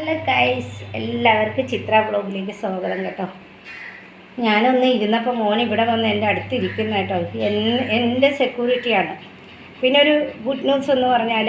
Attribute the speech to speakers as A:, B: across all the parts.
A: Hello guys എല്ലാവർക്കും ചിത്ര ബ്ലോഗിലേക്ക് സ്വാഗതം കേട്ടോ. ഞാനൊന്ന് ഇരുന്നപ്പോൾ മോൻ ഇവിടെ വന്ന് എന്റെ അടുത്ത് ഇരിക്കുന്ന കേട്ടോ. എൻ- എന്റെ സെക്യൂരിറ്റിയാണ് പിന്നെ ഒരു ഗുഡ് ന്യൂസ് എന്ന് പറഞ്ഞാൽ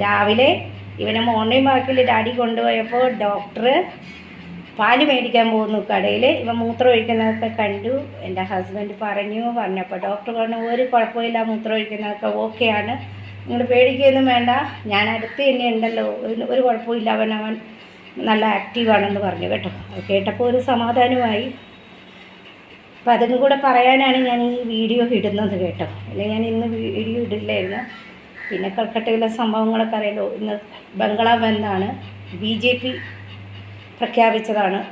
A: രാവിലെ ഇവനെ മോർണിംഗ് വാക്കിൽ ഡാഡി കൊണ്ടുപോയപ്പോൾ ഡോക്ടർ പാൽ മേടിക്കാൻ പോകുന്നു. കടയിൽ ഇവ മൂത്രം ഒഴിക്കുന്നതൊക്കെ കണ്ടു. എന്റെ ഹസ്ബൻഡ് പറഞ്ഞു പറഞ്ഞപ്പോൾ ഡോക്ടർ പറഞ്ഞു ഒരു കുഴപ്പമില്ല മൂത്രം ഒഴിക്കുന്നതൊക്കെ ഓക്കെയാണ് നിങ്ങൾ പേടിക്കുകയൊന്നും വേണ്ട. ഞാൻ അടുത്ത് തന്നെ ഉണ്ടല്ലോ. ഒരു കുഴപ്പമില്ല അവൻ അവൻ നല്ല ആക്റ്റീവാണെന്ന് പറഞ്ഞു കേട്ടോ. കേട്ടപ്പോൾ ഒരു സമാധാനമായി. അപ്പം അതും കൂടെ പറയാനാണ് ഞാൻ ഈ വീഡിയോ ഇടുന്നത് കേട്ടോ. അല്ലെങ്കിൽ ഞാൻ ഇന്ന് വീഡിയോ ഇടില്ലായിരുന്നു. പിന്നെ കൽക്കട്ടയിലെ സംഭവങ്ങളൊക്കെ അറിയാലോ ഇന്ന് ബംഗ്ലാ ബന്ദാണ് ബി ജെ പി പ്രഖ്യാപിച്ചതാണ്.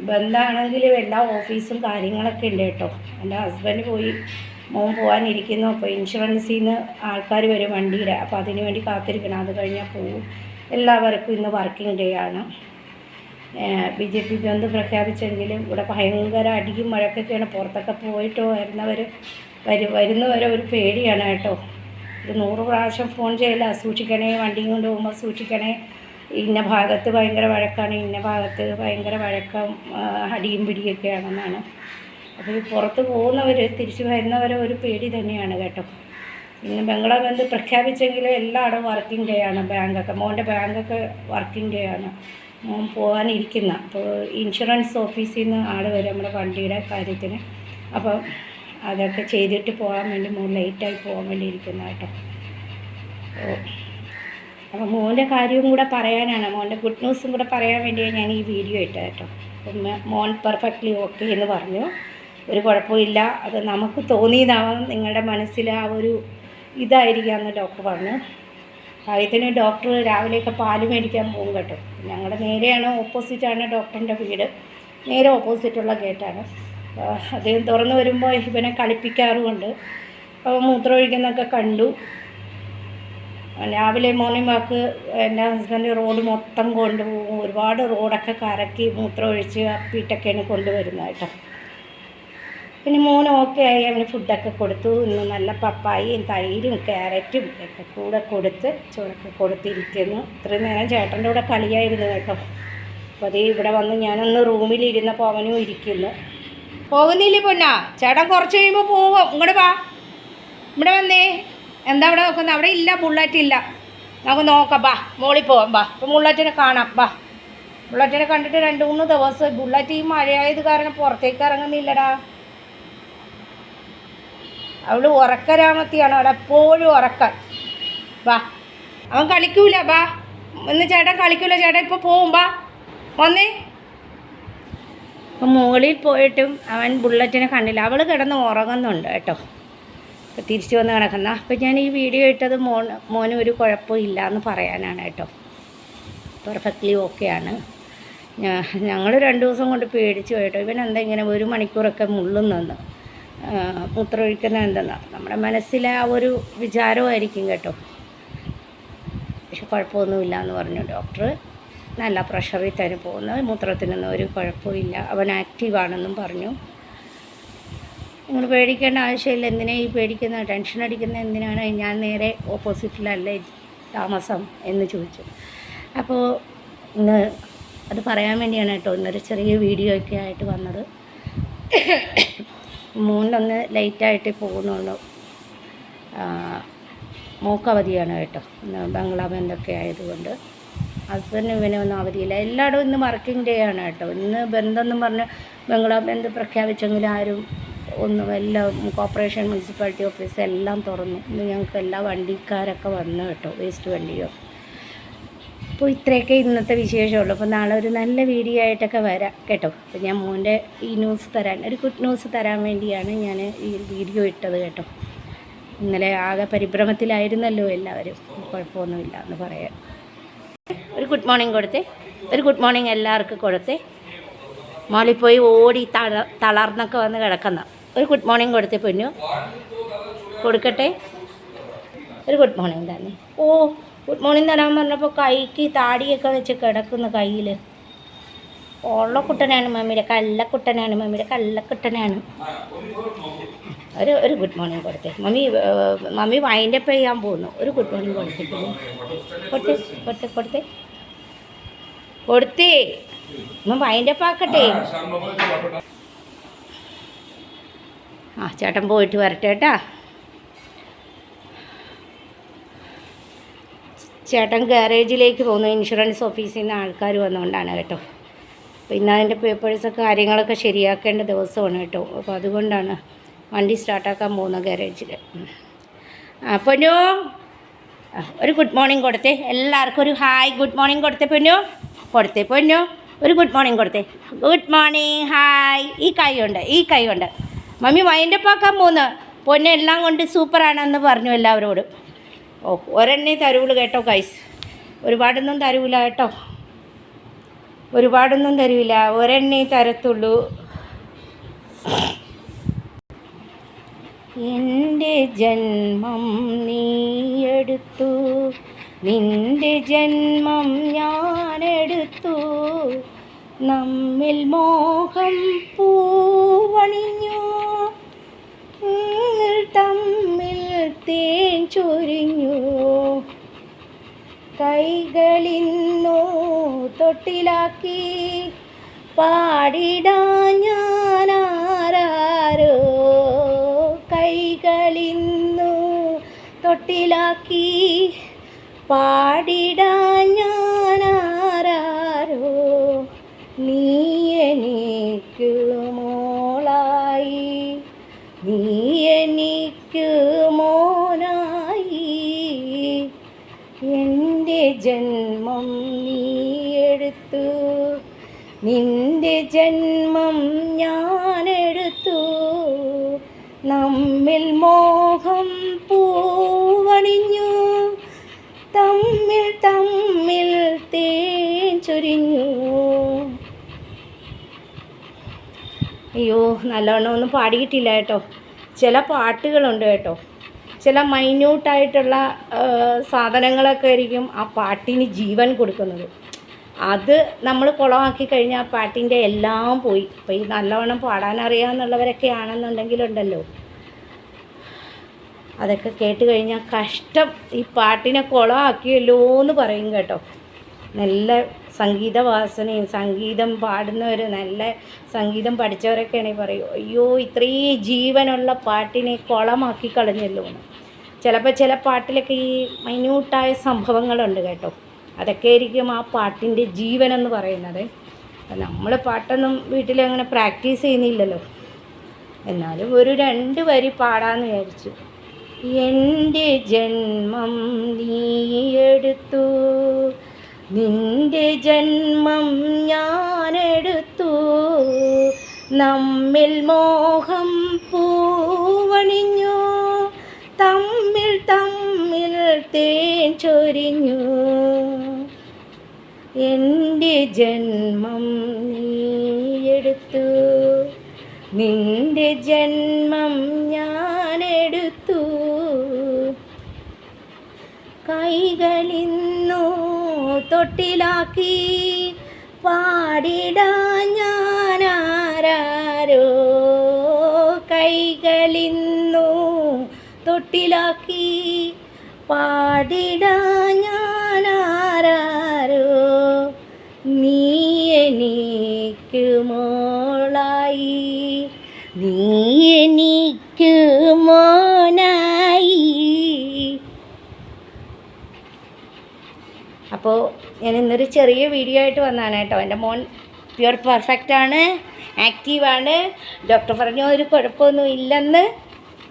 A: ബന്ദാണെങ്കിലും എല്ലാ ഓഫീസും കാര്യങ്ങളൊക്കെ ഉണ്ട് കേട്ടോ. എന്റെ ഹസ്ബൻഡ് പോയി മോൻ പോകാനിരിക്കുന്നു. അപ്പോൾ ഇൻഷുറൻസിൽ നിന്ന് ആൾക്കാർ വരും വണ്ടിയുടെ അപ്പോൾ അതിന് വേണ്ടി കാത്തിരിക്കണം. അത് കഴിഞ്ഞാൽ പോവും. എല്ലാവർക്കും ഇന്ന് വർക്കിംഗ് ഡേ ആണ്. ബി ജെ പി ബന്ദ് പ്രഖ്യാപിച്ചെങ്കിലും ഇവിടെ ഭയങ്കര അടിയും മഴക്കൊക്കെയാണ്. പുറത്തൊക്കെ പോയിട്ടോ വരുന്നവർ വരു വരുന്നവരെ ഒരു പേടിയാണ് കേട്ടോ. ഒരു നൂറ് പ്രാവശ്യം ഫോൺ ചെയ്യില്ല സൂക്ഷിക്കണേ വണ്ടിയും കൊണ്ട് പോകുമ്പോൾ സൂക്ഷിക്കണേ ഇന്ന ഭാഗത്ത് ഭയങ്കര വഴക്കാണ് ഇന്ന ഭാഗത്ത് ഭയങ്കര വഴക്കം അടിയും പിടിയൊക്കെയാണെന്നാണ്. അപ്പോൾ ഈ പുറത്ത് പോകുന്നവർ തിരിച്ചു വരുന്നവരെ ഒരു പേടി തന്നെയാണ് കേട്ടോ. ഇന്ന് ബംഗ്ലാ ബന്ദ് പ്രഖ്യാപിച്ചെങ്കിലും എല്ലായിടും വർക്കിംഗ് ഡേ ആണ് ബാങ്കൊക്കെ. മോന്റെ ബാങ്കൊക്കെ വർക്കിംഗ് ഡേ ആണ്. മോൻ പോകാനിരിക്കുന്ന. അപ്പോൾ ഇൻഷുറൻസ് ഓഫീസിൽ നിന്ന് ആൾ വരും നമ്മുടെ വണ്ടിയുടെ കാര്യത്തിന്. അപ്പം അതൊക്കെ ചെയ്തിട്ട് പോകാൻ വേണ്ടി മോൻ ലേറ്റായി പോകാൻ വേണ്ടി ഇരിക്കുന്ന കേട്ടോ. അപ്പോൾ മോന്റെ കാര്യവും കൂടെ പറയാനാണ്. മോന്റെ ഗുഡ് ന്യൂസും കൂടെ പറയാൻ വേണ്ടിയാണ് ഞാൻ ഈ വീഡിയോ ഇട്ടത് കേട്ടോ. മോൻ പെർഫെക്റ്റ്ലി ഓക്കെ എന്ന് പറഞ്ഞു. ഒരു കുഴപ്പമില്ല അത് നമുക്ക് തോന്നിയതാവാം. നിങ്ങളുടെ മനസ്സിൽ ആ ഒരു ഇതായിരിക്കാമെന്ന് ഡോക്ടർ പറഞ്ഞു. ഇതിന് ഡോക്ടർ രാവിലെയൊക്കെ പാൽ മേടിക്കാൻ പോകും കേട്ടോ. ഞങ്ങളുടെ നേരെയാണ് ഓപ്പോസിറ്റാണ് ഡോക്ടറിന്റെ വീട്. നേരെ ഓപ്പോസിറ്റുള്ള ഗേറ്റാണ്. അദ്ദേഹം തുറന്നു വരുമ്പോൾ ഇവനെ കളിപ്പിക്കാറുമുണ്ട്. അപ്പോൾ മൂത്രമൊഴിക്കുന്നൊക്കെ കണ്ടു. രാവിലെ മോർണിംഗ് വാക്ക് എന്റെ ഹസ്ബൻഡ് റോഡ് മൊത്തം കൊണ്ടുപോകും. ഒരുപാട് റോഡൊക്കെ കറക്കി മൂത്രമൊഴിച്ച് അപ്പിയിട്ടൊക്കെയാണ് കൊണ്ടുവരുന്നത് കേട്ടോ പിന്നെ മോൻ ഓക്കെ ആയി. അവന് ഫുഡൊക്കെ കൊടുത്തു. ഇന്ന് നല്ല പപ്പായയും തൈരും ക്യാരറ്റും ഒക്കെ കൂടെ കൊടുത്ത് ചോറൊക്കെ കൊടുത്തിരിക്കുന്നു. ഇത്രയും നേരം ചേട്ടന്റെ കൂടെ കളിയായിരുന്നു കേട്ടോ. അപ്പോൾ അത് ഇവിടെ വന്ന് ഞാനൊന്ന് റൂമിലിരുന്നപ്പോൾ അവനും ഇരിക്കുന്നു. പോകുന്നില്ലേ പൊന്നാ? ചേട്ടൻ കുറച്ച് കഴിയുമ്പോൾ പോകും ഇങ്ങോട്ട് വാ. ഇവിടെ വന്നേ. എന്താ അവിടെ നോക്കുന്നത് അവിടെ ഇല്ല ബുള്ളറ്റ് ഇല്ല. നമുക്ക് നോക്കാം. ബാ മോളിൽ പോവാം. ബാ ഇപ്പം ബുള്ളറ്റിനെ കാണാം. ബാ. ബുള്ളറ്റിനെ കണ്ടിട്ട് രണ്ട് മൂന്ന് ദിവസം. ബുള്ളറ്റ് ഈ മഴയായത് കാരണം പുറത്തേക്ക് ഇറങ്ങുന്നില്ലടാ. അവൾ ഉറക്കരാമത്തിയാണ്. അവിടെ എപ്പോഴും ഉറക്കം. വാ. അവൻ കളിക്കൂല. ബാ ഇന്ന് ചേട്ടൻ കളിക്കൂല. ചേട്ടൻ ഇപ്പോൾ പോവും. ബാ വന്നേ. അപ്പം മുകളിൽ പോയിട്ടും അവൻ ബുള്ളറ്റിനെ കണ്ടില്ല. അവൾ കിടന്ന് ഉറങ്ങുന്നുണ്ട് കേട്ടോ. അപ്പോൾ തിരിച്ചു വന്ന് കിടക്കുന്ന. അപ്പം ഞാൻ ഈ വീഡിയോ ഇട്ടത് മോൻ മോന് ഒരു കുഴപ്പമില്ല എന്ന് പറയാനാണ് കേട്ടോ. പെർഫെക്റ്റ്ലി ഓക്കെയാണ്. ഞങ്ങൾ രണ്ട് ദിവസം കൊണ്ട് പേടിച്ചു കേട്ടോ ഇവൻ എന്താ ഇങ്ങനെ ഒരു മണിക്കൂറൊക്കെ മുള്ളുന്നെന്ന്. മൂത്രമൊഴിക്കുന്ന എന്തെന്നാ നമ്മുടെ മനസ്സിലെ ആ ഒരു വിചാരമായിരിക്കും കേട്ടോ. പക്ഷെ കുഴപ്പമൊന്നുമില്ല എന്ന് പറഞ്ഞു. ഡോക്ടർ നല്ല പ്രഷറിൽ തന്നെ പോകുന്നു. മൂത്രത്തിനൊന്നും ഒരു കുഴപ്പമില്ല. അവൻ ആക്റ്റീവാണെന്നും പറഞ്ഞു. നിങ്ങൾ പേടിക്കേണ്ട ആവശ്യമില്ല. എന്തിനാണ് ഈ പേടിക്കുന്ന ടെൻഷൻ അടിക്കുന്ന എന്തിനാണ്? ഞാൻ നേരെ ഓപ്പോസിറ്റിലല്ലേ താമസം എന്ന് ചോദിച്ചു. അപ്പോൾ ഇന്ന് അത് പറയാൻ വേണ്ടിയാണ് കേട്ടോ. ഇന്നൊരു ചെറിയ വീഡിയോ ഒക്കെ ആയിട്ട് വന്നത്. മൂന്നൊന്ന് ലേറ്റായിട്ട് പോകുന്നുള്ളൂ. മൂക്കവധിയാണ് കേട്ടോ. ബംഗ്ലാവ് എന്തൊക്കെ ആയതുകൊണ്ട്. ഹസ്ബൻഡ് ഇവനെ ഒന്നും അവധിയില്ല. എല്ലായിടും ഇന്ന് വർക്കിംഗ് ഡേ ആണ് കേട്ടോ. ഇന്ന് ബന്ധമെന്നും പറഞ്ഞ് ബംഗ്ലാവ് ബന്ധ് പ്രഖ്യാപിച്ചെങ്കിലും ആരും ഒന്നും എല്ലാം കോർപ്പറേഷൻ മുനിസിപ്പാലിറ്റി ഓഫീസ് എല്ലാം തുറന്നു. ഇന്ന് ഞങ്ങൾക്ക് എല്ലാ വണ്ടിക്കാരൊക്കെ വന്നു കേട്ടോ. വേസ്റ്റ് വണ്ടിയോ. അപ്പോൾ ഇത്രയൊക്കെ ഇന്നത്തെ വിശേഷമുള്ളൂ. അപ്പോൾ നാളെ ഒരു നല്ല വീഡിയോ ആയിട്ടൊക്കെ വരാം കേട്ടോ. അപ്പോൾ ഞാൻ മോന്റെ ഈ ന്യൂസ് തരാൻ ഒരു ഗുഡ് ന്യൂസ് തരാൻ വേണ്ടിയാണ് ഞാൻ ഈ വീഡിയോ ഇട്ടത് കേട്ടോ. ഇന്നലെ ആകെ പരിഭ്രമത്തിലായിരുന്നല്ലോ എല്ലാവരും. കുഴപ്പമൊന്നുമില്ല എന്ന് പറയാം. ഒരു ഗുഡ് മോർണിംഗ് കൊടുത്തേ. ഒരു ഗുഡ് മോർണിംഗ് എല്ലാവർക്കും കൊടുത്തേ. മോളിൽ പോയി ഓടി തള തളർന്നൊക്കെ വന്ന് കിടക്കുന്ന. ഒരു ഗുഡ് മോർണിംഗ് കൊടുത്തേ പൊന്നു. കൊടുക്കട്ടെ? ഒരു ഗുഡ് മോർണിംഗ് തന്നെ. ഓ ഗുഡ് മോർണിംഗ് തരാൻ പറഞ്ഞപ്പോൾ കൈക്ക് താടിയൊക്കെ വെച്ച് കിടക്കുന്നു കയ്യിൽ ഉള്ളക്കുട്ടനാണ് മമ്മിയുടെ കള്ളക്കുട്ടനാണ് മമ്മിയുടെ കള്ളക്കുട്ടനാണ് ഒരു ഒരു ഗുഡ് മോർണിംഗ് കൊടുത്തേ. മമ്മി മമ്മി വൈന്റെ വൈൻഡപ്പ് ചെയ്യാൻ പോകുന്നു. ഒരു ഗുഡ് മോർണിംഗ് കൊടുത്തിട്ട് കൊടുത്തേ കൊടുത്തേ കൊടുത്തേ. കൊടുത്തേ. ഒന്ന് വൈന്റെ പാക്കട്ടെ ആ ചേട്ടൻ പോയിട്ട് വരട്ടെ കേട്ടാ. ചേട്ടൻ ഗാരേജിലേക്ക് പോകുന്നു ഇൻഷുറൻസ് ഓഫീസിൽ നിന്ന് ആൾക്കാർ വന്നുകൊണ്ടാണ് കേട്ടോ. അപ്പോൾ ഇന്ന് അതിന്റെ പേപ്പേഴ്സൊക്കെ കാര്യങ്ങളൊക്കെ ശരിയാക്കേണ്ട ദിവസമാണ് കേട്ടോ. അപ്പോൾ അതുകൊണ്ടാണ് വണ്ടി സ്റ്റാർട്ടാക്കാൻ പോകുന്ന ഗാരേജിൽ പൊന്നു? ഒരു ഗുഡ് മോർണിംഗ് കൊടുത്തേ. എല്ലാവർക്കും ഒരു ഹായ് ഗുഡ് മോർണിംഗ് കൊടുത്തേ പൊന്നു? കൊടുത്തേ പൊന്നു? ഒരു ഗുഡ് മോർണിംഗ് കൊടുത്തേ. ഗുഡ് മോർണിംഗ് ഹായ് ഈ കൈ ഉണ്ട് ഈ കൈ ഉണ്ട് മമ്മി വൈൻഡപ്പ് ആക്കാൻ പോകുന്നു പൊന്നെ എല്ലാം കൊണ്ട് സൂപ്പറാണെന്ന് പറഞ്ഞു എല്ലാവരോടും. ഓ ഒരെണ്ണേ തരുള്ളൂ കേട്ടോ കൈസ് ഒരുപാടൊന്നും തരൂല കേട്ടോ. ഒരുപാടൊന്നും തരൂല. ഒരെണ്ണേ തരത്തുള്ളൂ. എന്റെ ജന്മം നീയെടുത്തു നിന്റെ ജന്മം ഞാനെടുത്തു നമ്മിൽ മോഹം പൂവണിഞ്ഞു. തമ്മിൽ തേൻ ചൊരിഞ്ഞു. കൈകളിന്നോ തൊട്ടിലാക്കി പാടിടാ ഞാനാരോ കൈകളിന്നു തൊട്ടിലാക്കി പാടിടാ ഞാനാരോ ജന്മം നീ എടുത്തു. നിന്റെ ജന്മം ഞാൻ ഞാനെടുത്തു നമ്മിൽ മോഹം പൂവണിഞ്ഞു. തമ്മിൽ തമ്മിൽ തേൻ ചൊരിഞ്ഞു. അയ്യോ നല്ലോണം ഒന്നും പാടിയിട്ടില്ല കേട്ടോ. ചില പാട്ടുകളുണ്ട് കേട്ടോ. ചില മൈന്യൂട്ടായിട്ടുള്ള സാധനങ്ങളൊക്കെ ആയിരിക്കും ആ പാട്ടിന് ജീവൻ കൊടുക്കുന്നത്. അത് നമ്മൾ കുളമാക്കി കഴിഞ്ഞാൽ ആ പാട്ടിന്റെ എല്ലാം പോയി. ഇപ്പം ഈ നല്ലവണ്ണം പാടാനറിയാമെന്നുള്ളവരൊക്കെ ആണെന്നുണ്ടെങ്കിലുണ്ടല്ലോ. അതൊക്കെ കേട്ട് കഴിഞ്ഞാൽ കഷ്ടം. ഈ പാട്ടിനെ കുളമാക്കിയല്ലോ എന്ന് പറയും കേട്ടോ. നല്ല സംഗീതവാസനയും സംഗീതം പാടുന്നവർ നല്ല സംഗീതം പഠിച്ചവരൊക്കെയാണെങ്കിൽ പറയും. അയ്യോ ഇത്രയും ജീവനുള്ള പാട്ടിനെ കുളമാക്കി കളഞ്ഞല്ലോ ചിലപ്പോൾ ചില പാട്ടിലൊക്കെ ഈ മൈന്യൂട്ടായ സംഭവങ്ങളുണ്ട് കേട്ടോ. അതൊക്കെ ആയിരിക്കും ആ പാട്ടിന്റെ ജീവൻ എന്ന് പറയുന്നത് നമ്മൾ പാട്ടൊന്നും വീട്ടിലങ്ങനെ പ്രാക്ടീസ് ചെയ്യുന്നില്ലല്ലോ. എന്നാലും ഒരു രണ്ട് വരി പാടാന്ന് വിചാരിച്ചു. എന്റെ ജന്മം നീയെടുത്തു നിന്റെ ജന്മം ഞാനെടുത്തു. നമ്മിൽ മോഹം പൂവണിഞ്ഞു. തമ്മിൽ തമ്മിൽ തേൻ ചൊരിഞ്ഞു. എന്റെ ജന്മം നീ എടുത്തു നിന്റെ ജന്മം തൊട്ടിലാക്കി പാടിടാ ഞാനാരോ കൈകളിന്നു തൊട്ടിലാക്കി പാടിടാ ഞാനാരോ നീ എനിക്ക് മോളായി നീ എനിക്ക് മോനായി അപ്പോൾ ഞാൻ ഇന്നൊരു ചെറിയ വീഡിയോ ആയിട്ട് വന്നതാണ് കേട്ടോ. എന്റെ മോൻ പ്യുവർ പെർഫെക്റ്റ് ആണ് ആക്റ്റീവാണ് ഡോക്ടർ പറഞ്ഞു ഒരു കുഴപ്പമൊന്നും ഇല്ലെന്ന്.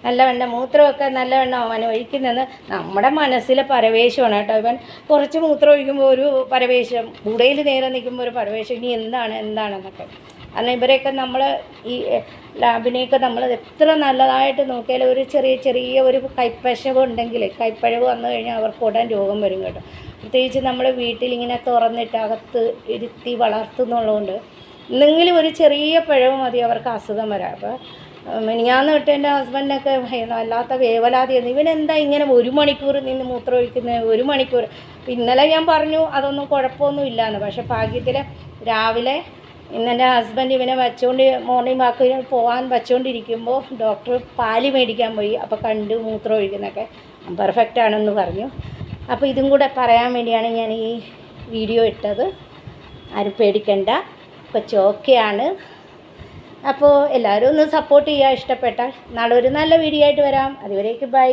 A: നല്ലവണ്ണം മൂത്രമൊക്കെ നല്ലവണ്ണം അവൻ ഒഴിക്കുന്നെന്ന്. നമ്മുടെ മനസ്സിലെ പരവേശമാണ് കേട്ടോ. ഇവൻ കുറച്ച് മൂത്രം ഒഴിക്കുമ്പോൾ ഒരു പരവേശം കൂടയിൽ നേരെ നിൽക്കുമ്പോൾ ഒരു പരവേശം ഇനി എന്താണ് എന്താണെന്നൊക്കെ. കാരണം ഇവരെയൊക്കെ നമ്മൾ ഈ ലാബിനെയൊക്കെ നമ്മൾ എത്ര നല്ലതായിട്ട് നോക്കിയാലും ഒരു ചെറിയ ചെറിയ ഒരു കൈപ്പശവ് ഉണ്ടെങ്കിൽ കൈപ്പഴവ് വന്നു കഴിഞ്ഞാൽ അവർക്ക് ഉടൻ രോഗം വരും കേട്ടോ. പ്രത്യേകിച്ച് നമ്മൾ വീട്ടിലിങ്ങനെ തുറന്നിട്ട് അകത്ത് ഇരുത്തി വളർത്തുന്നുള്ളതുകൊണ്ട് എന്തെങ്കിലും ഒരു ചെറിയ പിഴവ് മതി അവർക്ക് അസുഖം വരാം. അപ്പോൾ മിനിഞ്ഞാന്ന് വിട്ട് എന്റെ ഹസ്ബൻഡൊക്കെ വല്ലാത്ത വേവലാതിയായിരുന്നു ഇവനെന്താ ഇങ്ങനെ ഒരു മണിക്കൂർ നിന്ന് മൂത്രം ഒഴിക്കുന്നത് ഒരു മണിക്കൂർ. അപ്പം ഇന്നലെ ഞാൻ പറഞ്ഞു അതൊന്നും കുഴപ്പമൊന്നും ഇല്ലയെന്ന് പക്ഷേ ഭാഗ്യത്തിൽ രാവിലെ ഇന്ന് എന്റെ ഹസ്ബൻഡ് ഇവനെ വെച്ചുകൊണ്ട് മോർണിംഗ് വാക്ക് പോകാൻ വച്ചുകൊണ്ടിരിക്കുമ്പോൾ ഡോക്ടർ പാൽ മേടിക്കാൻ പോയി. അപ്പോൾ കണ്ടു മൂത്രം ഒഴിക്കുന്നൊക്കെ പെർഫെക്റ്റ് ആണെന്ന് പറഞ്ഞു. അപ്പോൾ ഇതും കൂടെ പറയാൻ വേണ്ടിയാണ് ഞാൻ ഈ വീഡിയോ ഇട്ടത്. ആരും പേടിക്കണ്ട. കൊച്ചു ഓക്കെയാണ് അപ്പോൾ എല്ലാവരും ഒന്ന് സപ്പോർട്ട് ചെയ്യുക ഇഷ്ടപ്പെട്ടാൽ. നാളെ ഒരു നല്ല വീഡിയോ ആയിട്ട് വരാം. അതുവരേക്ക് ബൈ